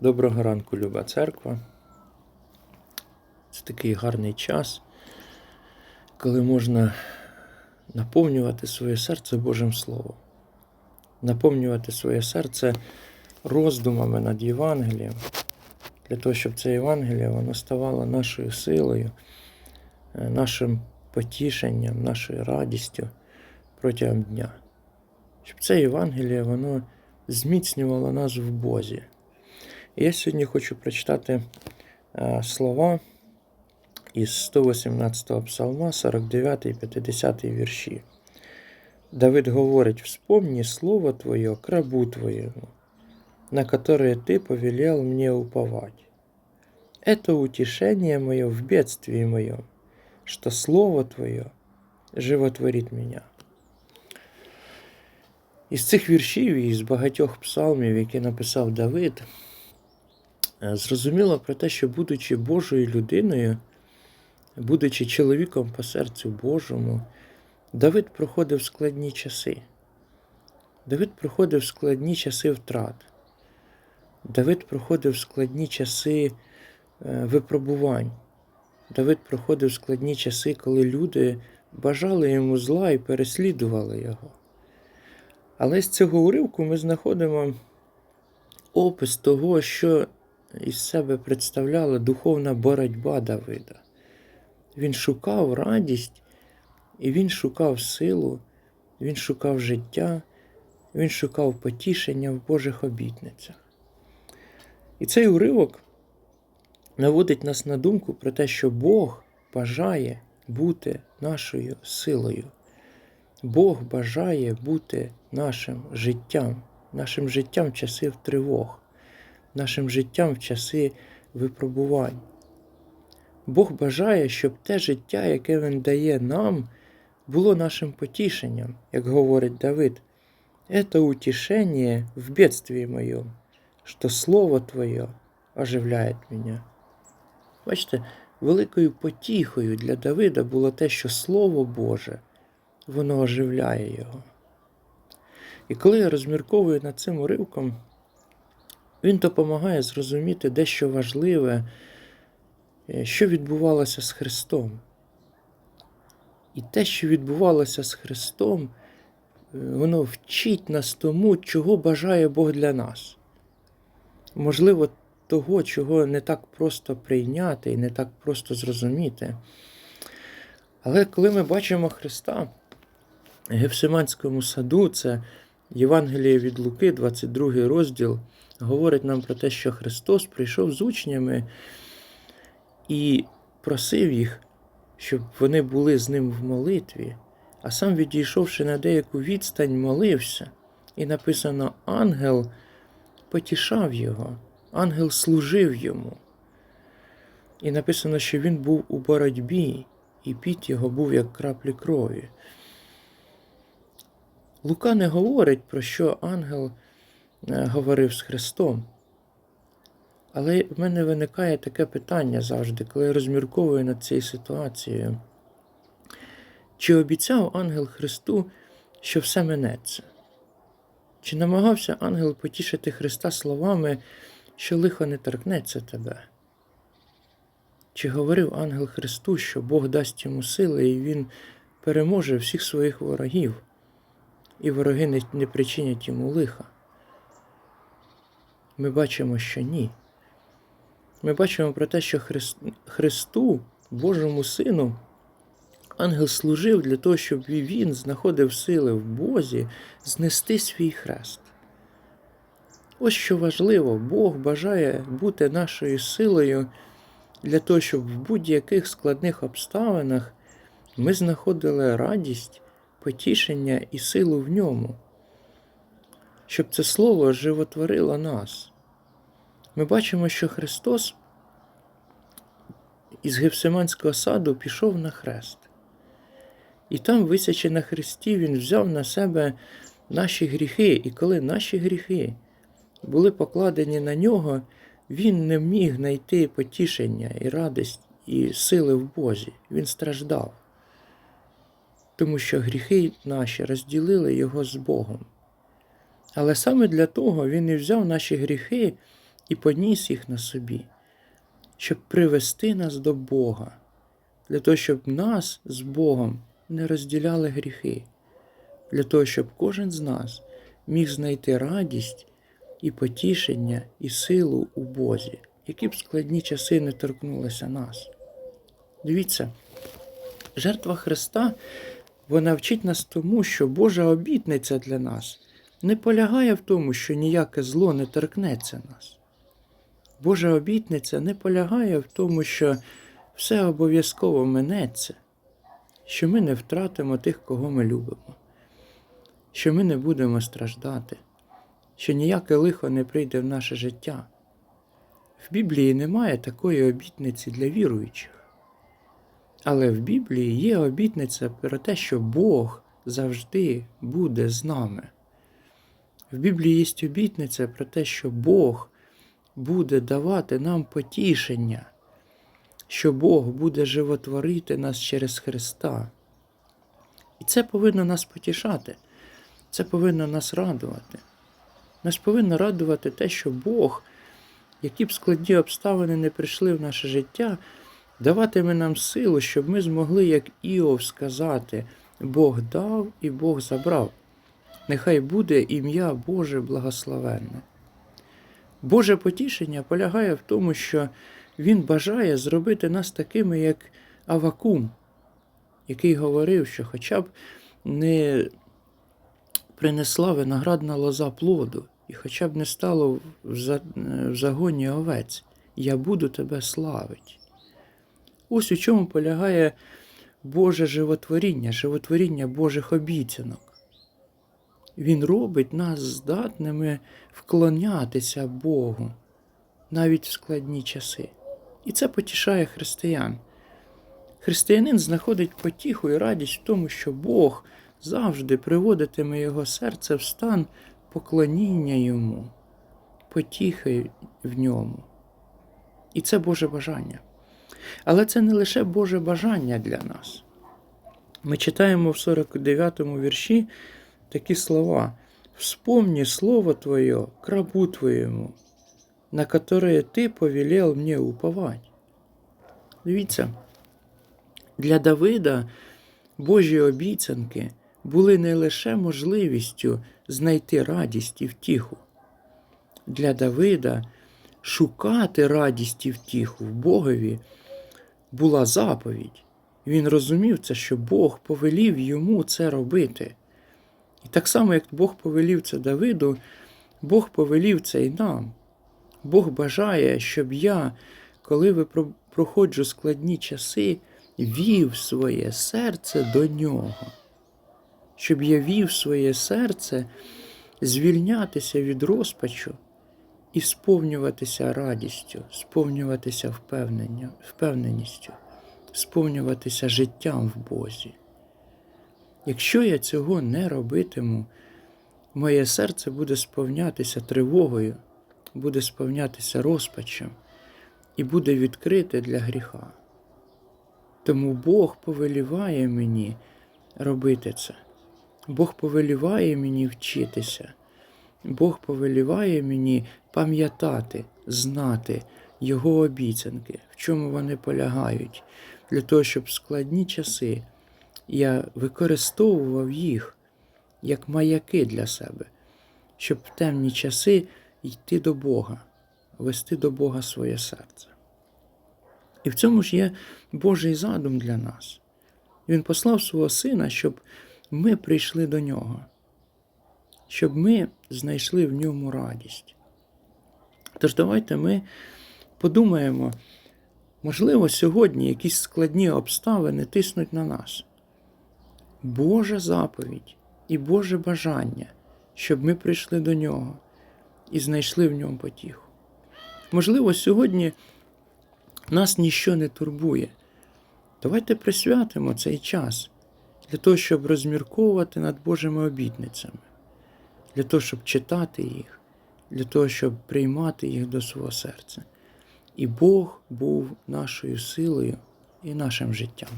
Доброго ранку, люба церква. Це такий гарний час, коли можна наповнювати своє серце Божим Словом, наповнювати своє серце роздумами над Євангелієм, для того, щоб це Євангеліє воно ставало нашою силою, е, нашим потішенням, нашою радістю протягом дня. Щоб це Євангеліє воно зміцнювало нас в Бозі. Я сьогодні хочу прочитати е, слова із 118 псалма, 49 і 50 вірші. Давид говорить: «Вспомни слово Твое к рабу Твоему, на которое Ты повелел мне уповать. Это утешение мое в бедствии моем, что Слово Твое животворит меня». Із цих віршів і з багатьох псалмів, які написав Давид, Е, Зрозуміло про те, що, будучи Божою людиною, будучи чоловіком по серцю Божому, Давид проходив складні часи. Давид проходив складні часи втрат. Давид проходив складні часи е, випробувань. Давид проходив складні часи, коли люди бажали йому зла і переслідували його. Але з цього уривку ми знаходимо опис того, що із себе представляла духовна боротьба Давида. Він шукав радість, і він шукав силу, він шукав життя, він шукав потішення в Божих обітницях. І цей уривок наводить нас на думку про те, що Бог бажає бути нашою силою. Бог бажає бути нашим життям, нашим життям в часи тривог нашим життям в часи випробувань. Бог бажає, щоб те життя, яке Він дає нам, було нашим потішенням, як говорить Давид. Это утешение в бедствии моем, что Слово Твоє оживляє мене. Бачите, великою потіхою для Давида було те, що Слово Боже, воно оживляє його. І коли я розмірковую над цим уривком, він допомагає зрозуміти дещо важливе, е, що відбувалося з Христом. І те, що відбувалося з Христом, е, воно вчить нас тому, чого бажає Бог для нас. Можливо, того, чого не так просто прийняти і не так просто зрозуміти. Але коли ми бачимо Христа в Гефсиманському саду, це Євангеліє від Луки, 22 розділ говорить нам про те, що Христос прийшов з учнями і просив їх, щоб вони були з ним в молитві, а сам, відійшовши на деяку відстань, молився. І написано: ангел потішав його, ангел служив йому. І написано, що він був у боротьбі, і піт його був як краплі крові. Лука не говорить, про що ангел говорив з Христом. Але в мене виникає таке питання завжди, коли я розмірковую над цією ситуацією. Чи обіцяв ангел Христу, що все минеться? Чи намагався ангел потішити Христа словами, що лихо не торкнеться тебе? Чи говорив ангел Христу, що Бог дасть йому сили і він переможе всіх своїх ворогів, і вороги не причинять йому лиха? Ми бачимо, що ні. Ми бачимо про те, що Христу, Божому Сину, ангел служив для того, щоб він знаходив сили в Бозі знести свій хрест. Ось що важливо, Бог бажає бути нашою силою для того, щоб в будь-яких складних обставинах ми знаходили радість, потішення і силу в ньому щоб це слово животворило нас. Ми бачимо, що Христос із Гефсиманського саду пішов на хрест. І там, висячи на хресті, Він взяв на себе наші гріхи, і коли наші гріхи були покладені на нього, Він не міг знайти потішення і радість і сили в Бозі. Він страждав, тому що гріхи наші розділили його з Богом. Але саме для того Він і взяв наші гріхи і поніс їх на собі, щоб привести нас до Бога, для того, щоб нас з Богом не розділяли гріхи, для того, щоб кожен з нас міг знайти радість і потішення, і силу у Бозі, які б складні часи не торкнулися нас. Дивіться, жертва Христа вона вчить нас тому, що Божа обітниця для нас не полягає в тому, що ніяке зло не торкнеться нас. Божа обітниця не полягає в тому, що все обов'язково минеться, що ми не втратимо тих, кого ми любимо, що ми не будемо страждати, що ніяке лихо не прийде в наше життя. В Біблії немає такої обітниці для віруючих. Але в Біблії є обітниця про те, що Бог завжди буде з нами. В Біблії є обітниця про те, що Бог буде давати нам потішення, що Бог буде животворити нас через Христа. І це повинно нас потішати, це повинно нас радувати. Нас повинно радувати те, що Бог, які б складні обставини не прийшли в наше життя, даватиме нам силу, щоб ми змогли, як Іов, сказати: Бог дав і Бог забрав. Нехай буде ім'я Боже благословенне. Боже потішення полягає в тому, що Він бажає зробити нас такими, як Авакум, який говорив, що хоча б не принесла виноградна лоза плоду, і хоча б не стало в загоні овець, я буду тебе славить. Ось у чому полягає Боже животворіння, животворіння Божих обіцянок. Він робить нас здатними вклонятися Богу навіть в складні часи. І це потішає християн. Християнин знаходить потіху і радість в тому, що Бог завжди приводитиме його серце в стан поклоніння йому, потіхи в ньому. І це Боже бажання. Але це не лише Боже бажання для нас. Ми читаємо в 49-му вірші такі слова: «Вспомни слово Твое, крабу Твоєму, на которое Ти повелел мені уповать». Дивіться, для Давида Божі обіцянки були не лише можливістю знайти радість і втіху. Для Давида шукати радість і втіху в Богові була заповідь. Він розумів це, що Бог повелів йому це робити. І так само, як Бог повелів це Давиду, Бог повелів це і нам. Бог бажає, щоб я, коли ви проходжу складні часи, вів своє серце до нього, щоб я вів своє серце звільнятися від розпачу і сповнюватися радістю, сповнюватися впевненістю, сповнюватися життям в Бозі. Якщо я цього не робитиму, моє серце буде сповнятися тривогою, буде сповнятися розпачем і буде відкрите для гріха. Тому Бог повеліває мені робити це. Бог повеліває мені вчитися. Бог повеліває мені пам'ятати, знати Його обіцянки, в чому вони полягають, для того, щоб складні часи я використовував їх як маяки для себе, щоб в темні часи йти до Бога, вести до Бога своє серце. І в цьому ж є Божий задум для нас. Він послав свого сина, щоб ми прийшли до нього, щоб ми знайшли в ньому радість. Тож давайте ми подумаємо, можливо, сьогодні якісь складні обставини тиснуть на нас. Божа заповідь і Боже бажання, щоб ми прийшли до нього і знайшли в ньому потіху. Можливо, сьогодні нас ніщо не турбує. Давайте присвятимо цей час для того, щоб розмірковувати над Божими обітницями, для того, щоб читати їх, для того, щоб приймати їх до свого серця. І Бог був нашою силою і нашим життям.